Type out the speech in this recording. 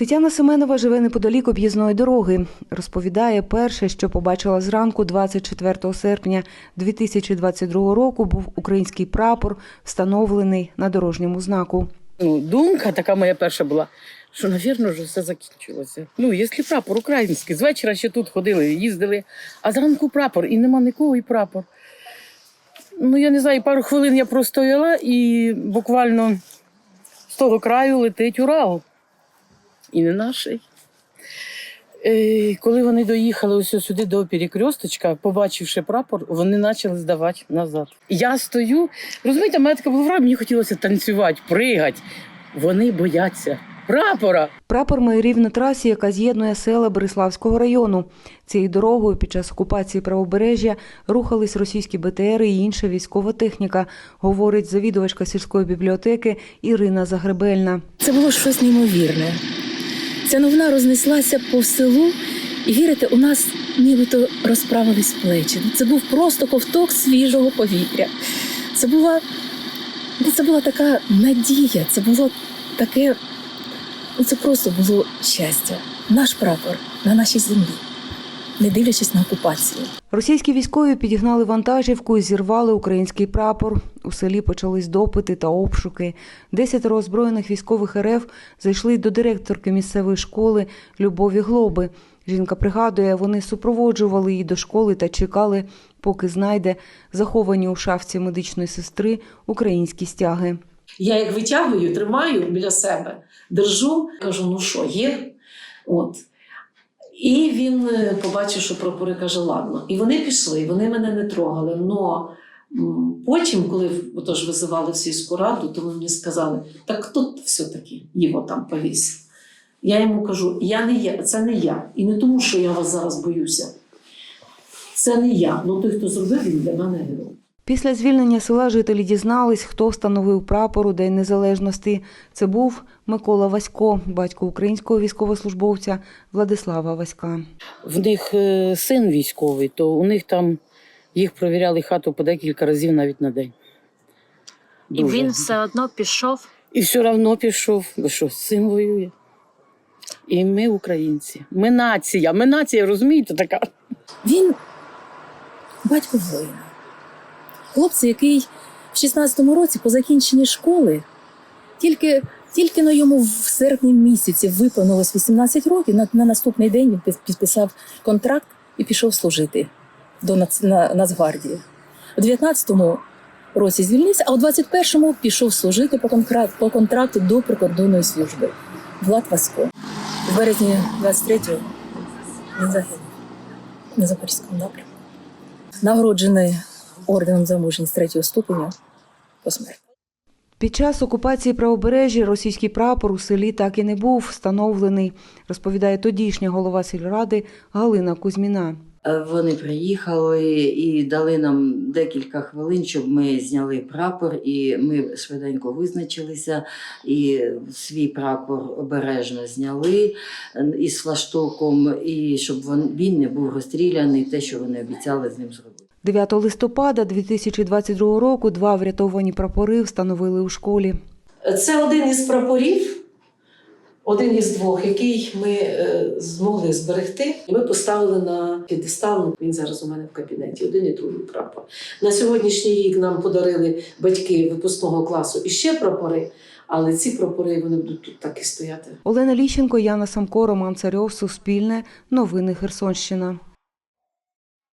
Тетяна Семенова живе неподалік об'їзної дороги. Розповідає, перше, що побачила зранку 24 серпня 2022 року, був український прапор, встановлений на дорожньому знаку. Ну, думка така моя перша була, що, навірно, вже все закінчилося. Ну, якщо прапор український, з вечора ще тут ходили, їздили, а зранку прапор, і нема нікого, і прапор. Ну, я не знаю, пару хвилин я простояла, і буквально з того краю летить Урал. І не наший. Е, коли вони доїхали ось сюди до перекресточка, побачивши прапор, вони почали здавати назад. Я стою, розумієте, в мене така була враження, мені хотілося танцювати, пригати. Вони бояться прапора. Прапор майорів на трасі, яка з'єднує села Береславського району. Цією дорогою під час окупації правобережжя рухались російські БТРи і інша військова техніка, говорить завідувачка сільської бібліотеки Ірина Загребельна. Це було щось неймовірне. Ця новина рознеслася по селу, і вірите, у нас нібито розправились плечі. Це був просто ковток свіжого повітря. Це була, ну, це була така надія, це було таке, ну це просто було щастя. Наш прапор на нашій землі, не дивлячись на окупацію. Російські військові підігнали вантажівку і зірвали український прапор. У селі почались допити та обшуки. Десятеро озброєних військових РФ зайшли до директорки місцевої школи Любові Глоби. Жінка пригадує, вони супроводжували її до школи та чекали, поки знайде заховані у шафці медичної сестри українські стяги. Я їх витягую, тримаю біля себе, держу, кажу, ну що, є? От. І він е, побачив, що прапори каже, ладно. І вони пішли, вони мене не трогали. Но потім, коли отож, визивали сільську раду, то мені сказали, так хто все-таки його там повісив? Я йому кажу, я не я, це не я. І не тому, що я вас зараз боюся. Це не я. Ну той, хто зробив, він для мене герой. Після звільнення села жителі дізнались, хто встановив прапор у День Незалежності. Це був Микола Васько, батько українського військовослужбовця Владислава Васька. В них е, син військовий, то у них там їх провіряли хату по декілька разів навіть на день. І він все одно пішов. І все одно пішов. Що, син воює? І ми українці. Ми нація. Ми нація, розумієте, така. Він батько воїна. Хлопця, який в 16-му році по закінченні школи, тільки, тільки на йому в серпні місяці виповнилось 18 років. На, на наступний день він підписав контракт і пішов служити до Нац, на, Нацгвардії. У 19-му році звільнився, а у 21-му пішов служити по, контракт, по контракту до прикордонної служби. Влад Васько. В березні 23-го він загинув на Запорізькому напрямку. Нагороджений орденом за мужність третього ступеня посмертно. Під час окупації правобережжя російський прапор у селі так і не був встановлений, розповідає тодішня голова сільради Галина Кузьміна. Е, Вони приїхали і дали нам декілька хвилин, щоб ми зняли прапор, і ми швиденько визначилися. І свій прапор обережно зняли е, із флаштоком, і щоб він- він не був розстріляний, те, що вони обіцяли з ним зробити. 9 листопада 2022 року два врятовані прапори встановили у школі. Це один із прапорів, один із двох, який ми е, змогли зберегти. Ми поставили на підестал. Він зараз у мене в кабінеті. Один і другий прапор. На сьогоднішній рік нам подарили батьки випускного класу іще прапори, але ці прапори вони будуть тут так і стояти. Олена Ліщенко, Яна Самко, Роман Царьов, Суспільне, Новини Херсонщина.